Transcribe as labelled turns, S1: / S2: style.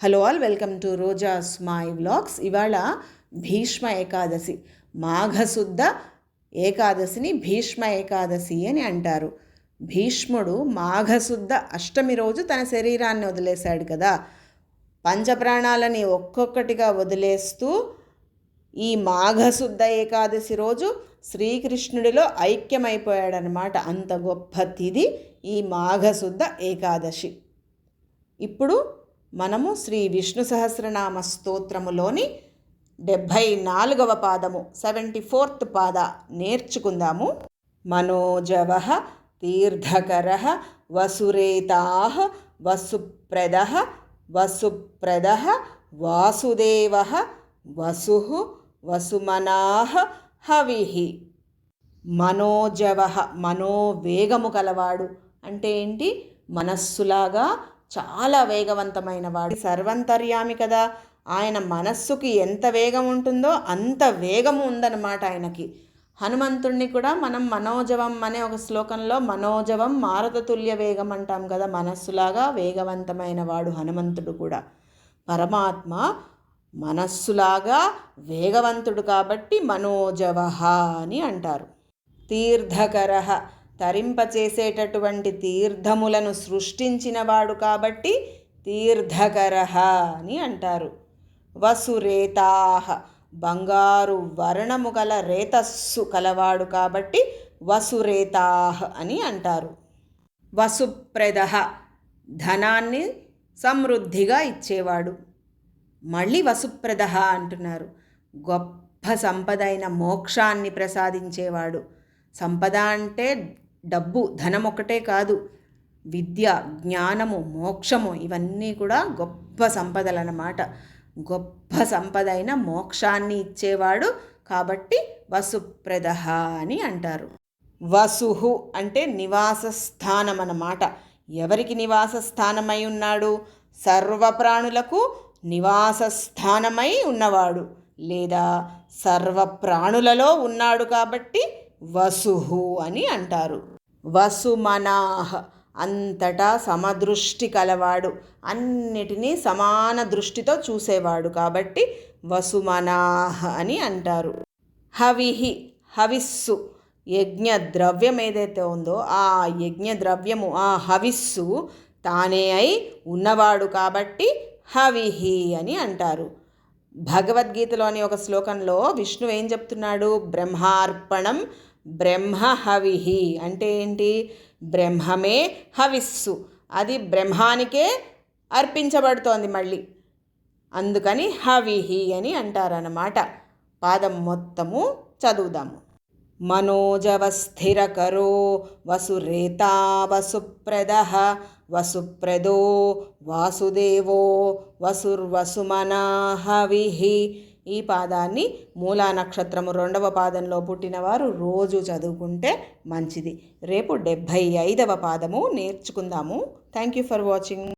S1: Hello all welcome to Roja my vlogs. ఇవాళ భీష్మ ఏకాదశి మాఘశుద్ధ ఏకాదశిని భీష్మ ఏకాదశి అని అంటారు. భీష్ముడు మాఘశుద్ధ అష్టమి రోజు తన శరీరాన్ని వదిలేశాడు కదా. పంచప్రాణాలని ఒక్కొక్కటిగా వదిలేస్తూ ఈ మాఘశుద్ధ ఏకాదశి రోజు శ్రీకృష్ణుడిలో ఐక్యమైపోయాడనమాట అంత గొప్ప తిది ఈ మాఘశుద్ధ ఏకాదశి. ఇప్పుడు మనము శ్రీ విష్ణు సహస్రనామ స్తోత్రములోని డెబ్భై నాలుగవ పాదము సెవెంటీ ఫోర్త్ పాద నేర్చుకుందాము. మనోజవ తీర్థకర వసురేతా వసుప్రద వసుప్రద వాసుదేవ వసు వసుమనా హవి. మనోజవ మనోవేగము కలవాడు అంటే ఏంటి? మనస్సులాగా చాలా వేగవంతమైన వాడు. సర్వంతర్యామి కదా. ఆయన మనస్సుకి ఎంత వేగం ఉంటుందో అంత వేగము ఉందన్నమాట ఆయనకి. హనుమంతుణ్ణి కూడా మనం మనోజవం అనే ఒక శ్లోకంలో మనోజవం మారతతుల్య వేగం అంటాం కదా. మనస్సులాగా వేగవంతమైన వాడు హనుమంతుడు కూడా. పరమాత్మ మనస్సులాగా వేగవంతుడు కాబట్టి మనోజవహ అని అంటారు. తీర్థకర తరింపచేసేటటువంటి తీర్థములను సృష్టించినవాడు కాబట్టి తీర్థకర అని అంటారు. వసురేతాహ బంగారు వర్ణము గల రేతస్సు కలవాడు కాబట్టి వసురేతాహ అని అంటారు. వసుప్రద ధనాన్ని సమృద్ధిగా ఇచ్చేవాడు. మళ్ళీ వసుప్రద అంటున్నారు. గొప్ప సంపద అయిన మోక్షాన్ని ప్రసాదించేవాడు. సంపద అంటే డబ్బు ధనం ఒకటే కాదు విద్య జ్ఞానము మోక్షము ఇవన్నీ కూడా గొప్ప సంపదలు అన్నమాట గొప్ప సంపద అయిన మోక్షాన్ని ఇచ్చేవాడు కాబట్టి వసుప్రద అని అంటారు. వసుహు అంటే నివాస స్థానం అన్నమాట ఎవరికి నివాస స్థానమై ఉన్నాడు? సర్వప్రాణులకు నివాస స్థానమై ఉన్నవాడు లేదా సర్వప్రాణులలో ఉన్నాడు కాబట్టి వసుహు అని అంటారు. వసుమనాహ. అంతటా సమదృష్టి కలవాడు. అన్నిటినీ సమాన దృష్టితో చూసేవాడు కాబట్టి వసుమనాహ అని అంటారు. హవిహి హవిస్సు యజ్ఞ ద్రవ్యం ఏదైతే ఉందో ఆ యజ్ఞ ద్రవ్యము ఆ హవిస్సు తానే అయి ఉన్నవాడు కాబట్టి హవిహి అని అంటారు. భగవద్గీతలోని ఒక శ్లోకంలో విష్ణు ఏం చెప్తున్నాడు? బ్రహ్మార్పణం బ్రహ్మ హవిహి అంటే ఏంటి? బ్రహ్మమే హవిస్సు. అది బ్రహ్మానికే అర్పించబడుతోంది మళ్ళీ. అందుకని హవిహి అని అంటారన్నమాట. పాదం మొత్తము చదువుదాము. మనోజవస్థిరకరో వసురేతా వసుప్రద. వసుప్రదో వాసుదేవో వసుర్వసుమనా హవిహి ఈ పాదాన్ని మూలా నక్షత్రము రెండవ పాదంలో పుట్టినవారు రోజు చదువుకుంటే మంచిది. రేపు డెబ్భై ఐదవ పాదము నేర్చుకుందాము. Thank you for watching